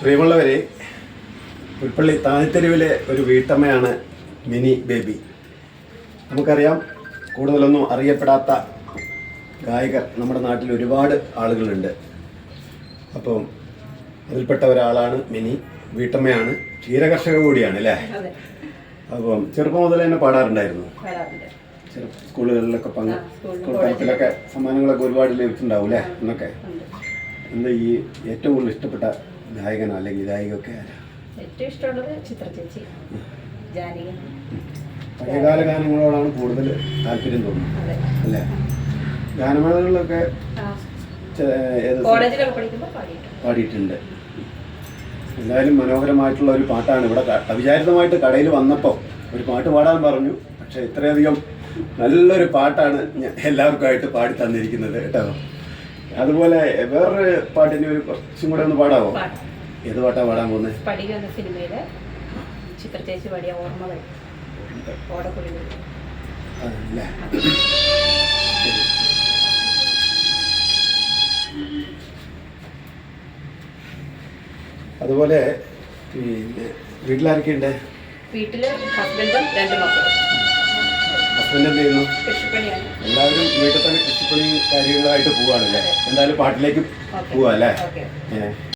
പ്രിയമുള്ളവരെ പുൽപ്പള്ളി താഴ്ത്തെരുവിലെ ഒരു വീട്ടമ്മയാണ് mini baby. നമുക്കറിയാം കൂടുതലൊന്നും അറിയപ്പെടാത്ത ഗായകർ നമ്മുടെ നാട്ടിൽ ഒരുപാട് ആളുകളുണ്ട്. അപ്പം അതിൽപ്പെട്ട ഒരാളാണ് മിനി വീട്ടമ്മയാണ് ക്ഷീരകർഷക കൂടിയാണ് അല്ലേ? അപ്പം ചെറുപ്പം മുതൽ തന്നെ പാടാറുണ്ടായിരുന്നു. സ്കൂളുകളിലൊക്കെ പങ്ക് സ്കൂൾ തലത്തിലൊക്കെ സമ്മാനങ്ങളൊക്കെ ഒരുപാട് ലഭിച്ചിട്ടുണ്ടാവും അല്ലേ? എന്നൊക്കെ. എന്താ ഈ ഏറ്റവും കൂടുതൽ ഇഷ്ടപ്പെട്ട ഗായകനോ അല്ലെങ്കിൽ ഗായികയൊക്കെ ഏറ്റവും ഇഷ്ടമുള്ളത് ചിത്ര ചേച്ചി. ജാനകി. പഴയകാല ഗാനങ്ങളോടാണ് കൂടുതൽ താല്പര്യം തോന്നുന്നത് അല്ലേ? ഗാനമേളകളിലൊക്കെ പാടിയിട്ടുണ്ട്. എന്തായാലും മനോഹരമായിട്ടുള്ള ഒരു പാട്ടാണ് ഇവിടെ അവിചാരിതമായിട്ട് കടയിൽ വന്നപ്പോൾ ഒരു പാട്ട് പാടാൻ പറഞ്ഞു. പക്ഷെ ഇത്രയധികം നല്ലൊരു പാട്ടാണ് എല്ലാവർക്കുമായിട്ട് പാടി തന്നിരിക്കുന്നത് കേട്ടോ. അതുപോലെ വേറൊരു പാട്ടിന് ഒരു കുറച്ചും കൂടെ ഒന്ന് പാടാവോ? പാടാം ഏത് പാട്ടാ പാടാൻ പോകുന്നത്? സ്പടിക എന്ന സിനിമയിലെ ചിത്ര ചേച്ചി പാടിയ ഓർമ്മകൾ. ഓടക്കുഴി അതല്ലേ? അതുപോലെ പിന്നെ വീട്ടിലാരൊക്കെയുണ്ട്? വീട്ടിൽ ഹസ്ബൻഡും രണ്ട് മക്കളും. ഹസ്ബൻഡ് എന്ത് ചെയ്യുന്നു? എല്ലാവരും വീട്ടിൽ തന്നെ കൃഷിപ്പണി കാര്യങ്ങളായിട്ട് പോവാണല്ലേ എന്തായാലും പാട്ടിലേക്ക് പോവാ അല്ലേ?